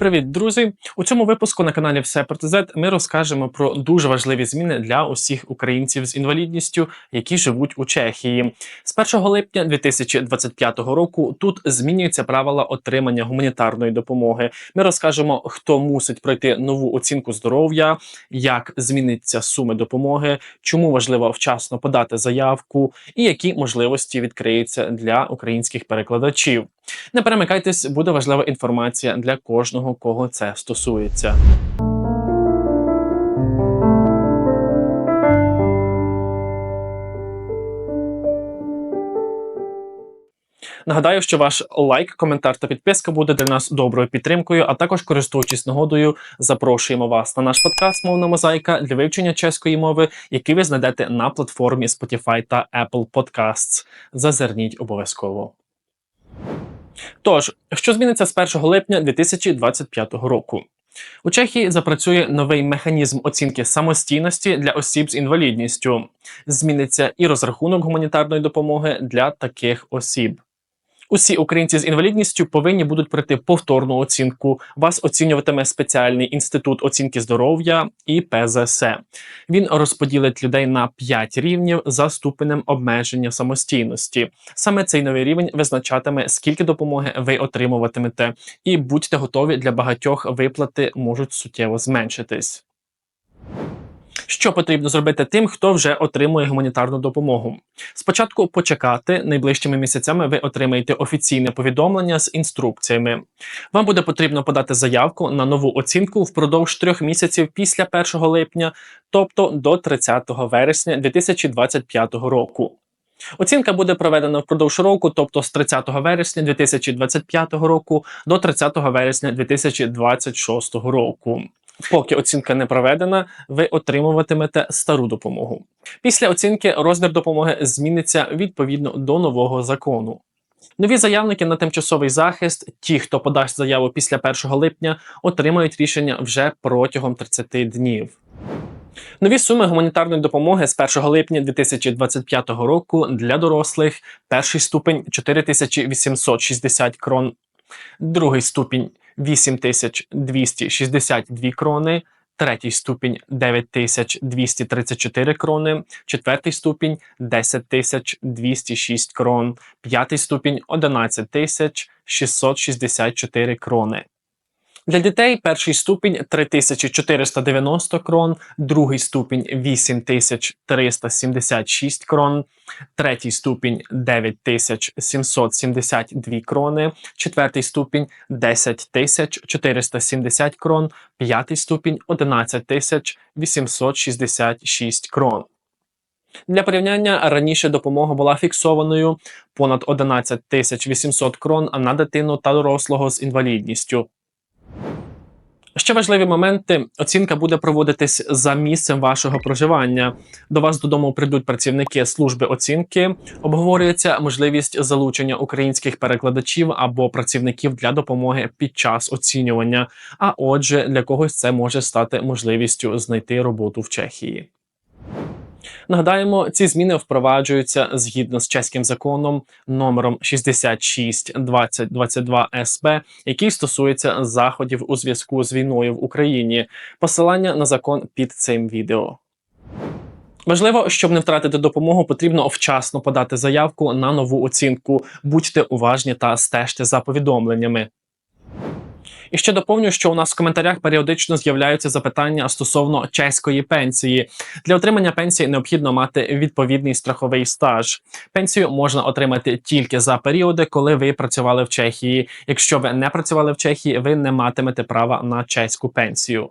Привіт, друзі! У цьому випуску на каналі Все проти Z ми розкажемо про дуже важливі зміни для усіх українців з інвалідністю, які живуть у Чехії. З 1 липня 2025 року тут змінюються правила отримання гуманітарної допомоги. Ми розкажемо, хто мусить пройти нову оцінку здоров'я, як зміниться суми допомоги, чому важливо вчасно подати заявку і які можливості відкриються для українських перекладачів. Не перемикайтесь, буде важлива інформація для кожного, кого це стосується. Нагадаю, що ваш лайк, коментар та підписка буде для нас доброю підтримкою, а також користуючись нагодою, запрошуємо вас на наш подкаст Мовна мозаїка для вивчення чеської мови, який ви знайдете на платформі Spotify та Apple Podcasts. Зазирніть обов'язково. Тож, що зміниться з 1 липня 2025 року? У Чехії запрацює новий механізм оцінки самостійності для осіб з інвалідністю. Зміниться і розрахунок гуманітарної допомоги для таких осіб. Усі українці з інвалідністю повинні будуть пройти повторну оцінку. Вас оцінюватиме спеціальний інститут оцінки здоров'я і ПЗС. Він розподілить людей на 5 рівнів за ступенем обмеження самостійності. Саме цей новий рівень визначатиме, скільки допомоги ви отримуватимете, і будьте готові для багатьох виплати можуть суттєво зменшитись. Що потрібно зробити тим, хто вже отримує гуманітарну допомогу? Спочатку почекати найближчими місяцями. Ви отримаєте офіційне повідомлення з інструкціями. Вам буде потрібно подати заявку на нову оцінку впродовж трьох місяців після 1 липня, тобто до 30 вересня 2025 року. Оцінка буде проведена впродовж року, тобто з 30 вересня 2025 року до 30 вересня 2026 року. Поки оцінка не проведена, ви отримуватимете стару допомогу. Після оцінки розмір допомоги зміниться відповідно до нового закону. Нові заявники на тимчасовий захист, ті, хто подасть заяву після 1 липня, отримають рішення вже протягом 30 днів. Нові суми гуманітарної допомоги з 1 липня 2025 року для дорослих. Перший ступень 4860 крон, другий ступінь 8262 крони, третій ступінь 9234 крони, четвертий ступінь 10206 крон, п'ятий ступінь 11664 крони. Для дітей перший ступінь 3490 крон, другий ступінь 8376 крон, третій ступінь 9772 крони, четвертий ступінь 10470 крон, п'ятий ступінь 11866 крон. Для порівняння раніше допомога була фіксованою понад 11 800 крон на дитину та дорослого з інвалідністю. Ще важливі моменти: оцінка буде проводитись за місцем вашого проживання. До вас додому прийдуть працівники служби оцінки. Обговорюється можливість залучення українських перекладачів або працівників для допомоги під час оцінювання. А отже, для когось це може стати можливістю знайти роботу в Чехії. Нагадаємо, ці зміни впроваджуються згідно з чеським законом номером 662022 СБ, який стосується заходів у зв'язку з війною в Україні. Посилання на закон під цим відео. Важливо, щоб не втратити допомогу, потрібно вчасно подати заявку на нову оцінку. Будьте уважні та стежте за повідомленнями. І ще доповню, що у нас в коментарях періодично з'являються запитання стосовно чеської пенсії. Для отримання пенсії необхідно мати відповідний страховий стаж. Пенсію можна отримати тільки за періоди, коли ви працювали в Чехії. Якщо ви не працювали в Чехії, ви не матимете права на чеську пенсію.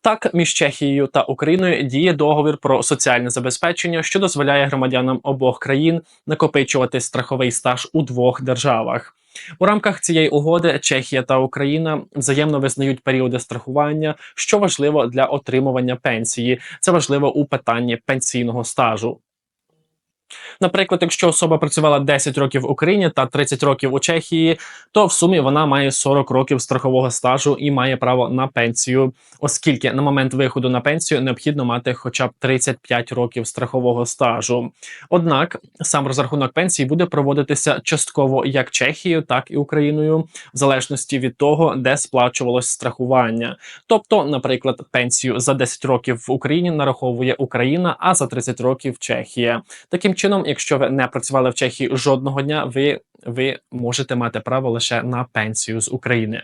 Так, між Чехією та Україною діє договір про соціальне забезпечення, що дозволяє громадянам обох країн накопичувати страховий стаж у двох державах. У рамках цієї угоди Чехія та Україна взаємно визнають періоди страхування, що важливо для отримування пенсії. Це важливо у питанні пенсійного стажу. Наприклад, якщо особа працювала 10 років в Україні та 30 років у Чехії, то в сумі вона має 40 років страхового стажу і має право на пенсію, оскільки на момент виходу на пенсію необхідно мати хоча б 35 років страхового стажу. Однак сам розрахунок пенсії буде проводитися частково як Чехією, так і Україною, в залежності від того, де сплачувалось страхування. Тобто, наприклад, пенсію за 10 років в Україні нараховує Україна, а за 30 років Чехія. Таким чином, якщо ви не працювали в Чехії жодного дня, ви, ви можете мати право лише на пенсію з України.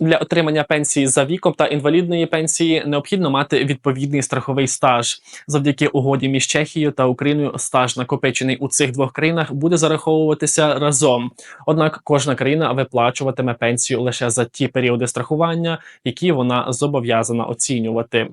Для отримання пенсії за віком та інвалідної пенсії необхідно мати відповідний страховий стаж. Завдяки угоді між Чехією та Україною стаж, накопичений у цих двох країнах, буде зараховуватися разом. Однак кожна країна виплачуватиме пенсію лише за ті періоди страхування, які вона зобов'язана оцінювати.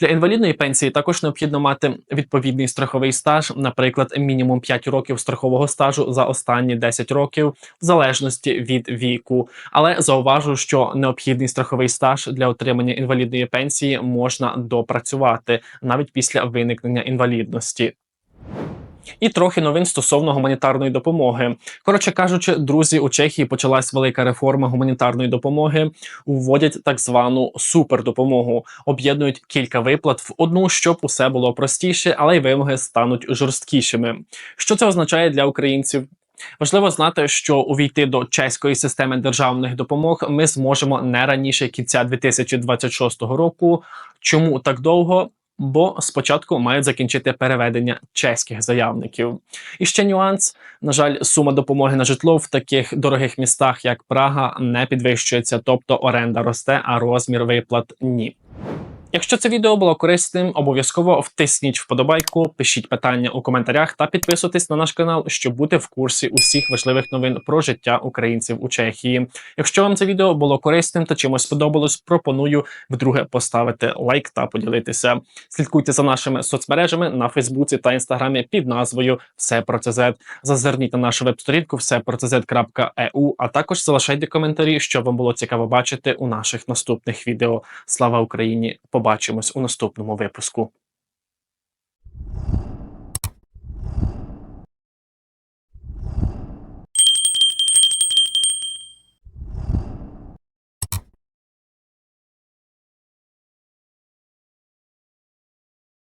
Для інвалідної пенсії також необхідно мати відповідний страховий стаж, наприклад, мінімум 5 років страхового стажу за останні 10 років, в залежності від віку. Але зауважу, що необхідний страховий стаж для отримання інвалідної пенсії можна допрацювати навіть після виникнення інвалідності. І трохи новин стосовно гуманітарної допомоги. Коротше кажучи, друзі, у Чехії почалась велика реформа гуманітарної допомоги. Вводять так звану супердопомогу, об'єднують кілька виплат в одну, щоб усе було простіше, але й вимоги стануть жорсткішими. Що це означає для українців? Важливо знати, що увійти до чеської системи державних допомог ми зможемо не раніше кінця 2026 року. Чому так довго? Бо спочатку мають закінчити переведення чеських заявників. І ще нюанс: на жаль, сума допомоги на житло в таких дорогих містах, як Прага, не підвищується, тобто оренда росте, а розмір виплат ні. Якщо це відео було корисним, обов'язково втисніть вподобайку, пишіть питання у коментарях та підписуйтесь на наш канал, щоб бути в курсі усіх важливих новин про життя українців у Чехії. Якщо вам це відео було корисним та чимось сподобалось, пропоную вдруге поставити лайк та поділитися. Слідкуйте за нашими соцмережами на Фейсбуці та Інстаграмі під назвою Все про ЦЗ. Зазирніть на нашу веб-сторінку всепроцз.eu, а також залишайте коментарі, що вам було цікаво бачити у наших наступних відео. Слава Україні! Побачимось у наступному випуску.